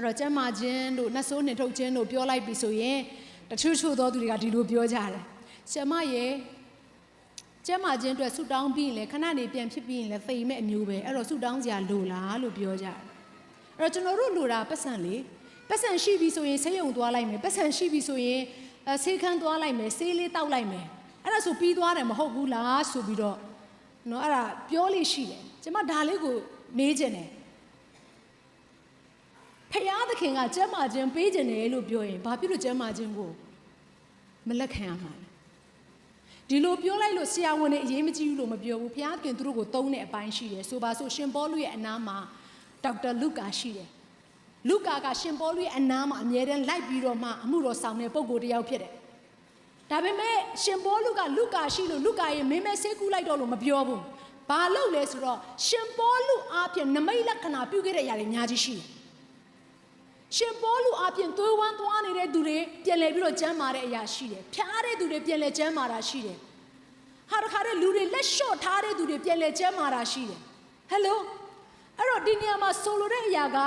အဲ့တော့ကျမ်းမာခြင်းတို့နှဆိုးနှင်ထုတ်ခြင်းတို့ပြောလိုက်ပြီဆိုရင်တချို့ချို့သောသူတွေကဒီလိုပြောကြတယ်ဆရာမရဲ့ကျမ်းမာခြင်းအတွက်ဆုတောင်းပြီးရင်လည်းခဏနေပြန်ဖြစ်ပြီးရင်လည်းသိမဲ့အမျိုးပဲအဲ့တော့ဆုတောင်းစရာလိုလားလို့ပြောကြတယ်အဲ့တော့ကျွန်တော်တို့လိုတာပတ်စံလေပတ်စံရှိပြီဆိုရင်ဆေးရုံသွားလိုက်မယ်ပတ်စံရှိပြီဆိုရင်အဲဆေးခန်းသွားလိုက်မယ်ဆေးလေးတောက်လိုက်မယ်အဲ့ဒါဆိုပြီးသွားတယ်မဟုတ်ဘူးလားဆိုပြီးတော့နော်အဲ့ဒါပြောလို့ရှိတယ်ကျွန်မဒါလေးကိုမေးခြင်းတယ် ဖယားသခင်ကကျမ်းမာခြင်းပေးခြင်းတယ်လို့ပြောရင်ဘာဖြစ်လို့ကျမ်းမာခြင်းကိုမလက်ခံရမှာလဲဒီလိုပြောလိုက်လို့ဆရာဝန်တွေအရေးမကြီးဘူးလို့မပြောဘူးဖယားသခင်သူတို့ကိုသုံးတဲ့အပိုင်းရှိတယ်ဆိုပါဆိုရှင်ပေါလုရဲ့အနားမှာဒေါက်တာလုကာရှိတယ်လုကာကရှင်ပေါလုရဲ့အနားမှာအမြဲတမ်းလိုက်ပြီးတော့မှအမှုတော်ဆောင်တဲ့ပုံကိုယ်တစ်ယောက်ဖြစ်တယ်ဒါပေမဲ့ရှင်ပေါလုကလုကာရှိလို့လုကာရဲ့မင်းမဲဆေးကူးလိုက်တော့လို့မပြောဘူးဘာလို့လဲဆိုတော့ရှင်ပေါလုအားဖြင့်နမိတ်လက္ခဏာပြုခဲ့တဲ့အရာတွေအများကြီးရှိတယ် ရှင်ပေါလုအပြင်သွေးဝမ်းသွားနေတဲ့သူတွေပြန်လဲပြီးတော့ကျမ်းမာတဲ့အရာရှိတယ်။ဖျားတဲ့သူတွေပြန်လဲကျမ်းမာတာရှိတယ်။ဟာတခါတဲ့လူတွေလက်လျှော့ထားတဲ့သူတွေပြန်လဲကျမ်းမာတာရှိတယ်။ဟယ်လိုအဲ့တော့ဒီနေရာမှာဆိုလိုတဲ့အရာက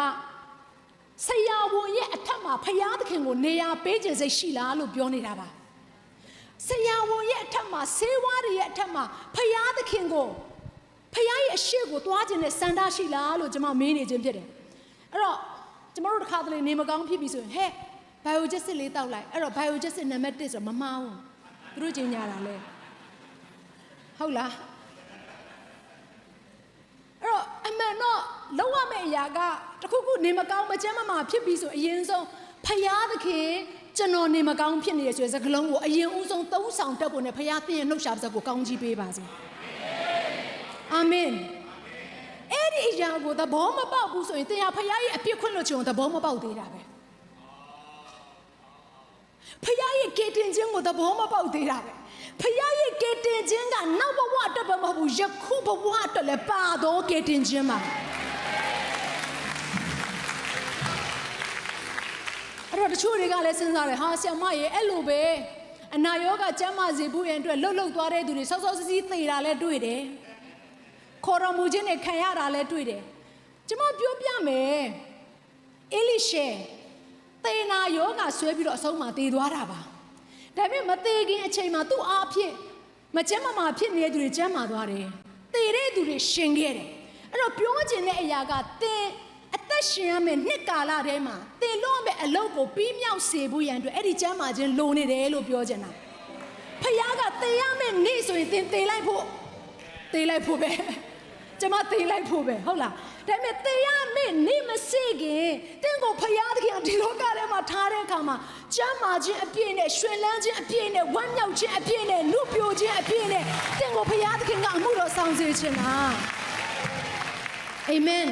ဆရာဝန်ရဲ့အထက်မှာဖျားသခင်ကိုနေရာပေးခြင်းစိတ်ရှိလားလို့ပြောနေတာပါ။ဆရာဝန်ရဲ့အထက်မှာဆေးဝါးတွေရဲ့အထက်မှာဖျားသခင်ကိုဖျားရဲ့အရှိကိုသွားခြင်းနဲ့စန္ဒရှိလားလို့ကျွန်မမေးနေခြင်းဖြစ်တယ်။အဲ့တော့ ကျမတို့တစ်ခါတလေနေမကောင်းဖြစ်ပြီဆိုရင်ဟဲ့ဘိုင်ယိုဂျက်စစ်လေးတောက်လိုက်အဲ့တော့ဘိုင်ယိုဂျက်စစ်နံပါတ်1ဆိုတော့မမှားဘူးသူတို့ကျင်ညာတာလဲဟုတ်လားအဲ့တော့အမှန်တော့လောက်ရမယ့်အရာကတခုခုနေမကောင်းမချမ်းမမာဖြစ်ပြီဆိုအရင်ဆုံးဖယားသခင်ကျွန်တော်နေမကောင်းဖြစ်နေရဆိုတဲ့စကားလုံးကိုအရင်ဦးဆုံးသုံးဆောင်တတ်ဖို့နဲ့ဖယားသင်ရဲ့နှုတ်ရှာပါစကိုကောင်းကြီးပေးပါစေအာမင်အဲ့ဒီ အရာကိုသဘောမပေါက်ဘူးဆိုရင်တရားဖရားရဲ့အပြစ်ခွင့်လို့ချင်သဘောမပေါက်သေးတာပဲဖရားရဲ့ကေတင်ခြင်းကိုသဘောမပေါက်သေးတာပဲဖရားရဲ့ကေတင်ခြင်းကနောက်ဘဝအတွက်ပဲမဟုတ်ဘူးယခုဘဝအတွက်လည်းပါတော့ကေတင်ခြင်းပါအဲ့တော့တချို့တွေကလည်းစဉ်းစားတယ်ဟာဆရာမရဲ့အဲ့လိုပဲအနာရောဂါကျမ်းမာစေဖို့ရန်အတွက်လှုပ်လှုပ်သွားတဲ့သူတွေဆောက်ဆောက်စီးစီးသေတာလည်းတွေ့တယ် ခေါ်တော်မူခြင်းနဲ့ခံရတာလည်းတွေ့တယ်။ကျွန်မပြောပြမယ်။အေလိရှေသေနာယောဂဆွဲပြီးတော့အဆုံးမှာတည်သွားတာပါ။ဒါပေမဲ့မသေးခင်အချိန်မှာသူ့အားဖြင့်မကျမ်းမမာဖြစ်နေတဲ့သူတွေကျမ်းမာသွားတယ်။သေတဲ့သူတွေရှင်ခဲ့တယ်။အဲ့တော့ပြောချင်တဲ့အရာကသင်အသက်ရှင်ရမယ့်နှစ်ကာလထဲမှာသင်လို့ရမယ့်အလုပ်ကိုပြီးမြောက်စေဖို့ရန်အတွက်အဲ့ဒီကျမ်းမာခြင်းလိုနေတယ်လို့ပြောချင်တာ။ဖခင်ကသေရမယ့်နေ့ဆိုရင်သင်သေလိုက်ဖို့သေးလိုက်ဖို့ပဲ ကျမသေးလိုက်ဖို့ပဲဟုတ်လားဒါပေမဲ့သေရမယ့်နေမစေခင်တင့်ကိုဖယားသခင်ကဒီလောကထဲမှာထားတဲ့အခါမှာကျမ်းမာခြင်းအပြည့်နဲ့ရွှင်လန်းခြင်းအပြည့်နဲ့ဝမ်းမြောက်ခြင်းအပြည့်နဲ့လူပြိုခြင်းအပြည့်နဲ့တင့်ကိုဖယားသခင်ကအမှုတော်ဆောင်စေခြင်းလားအာမင်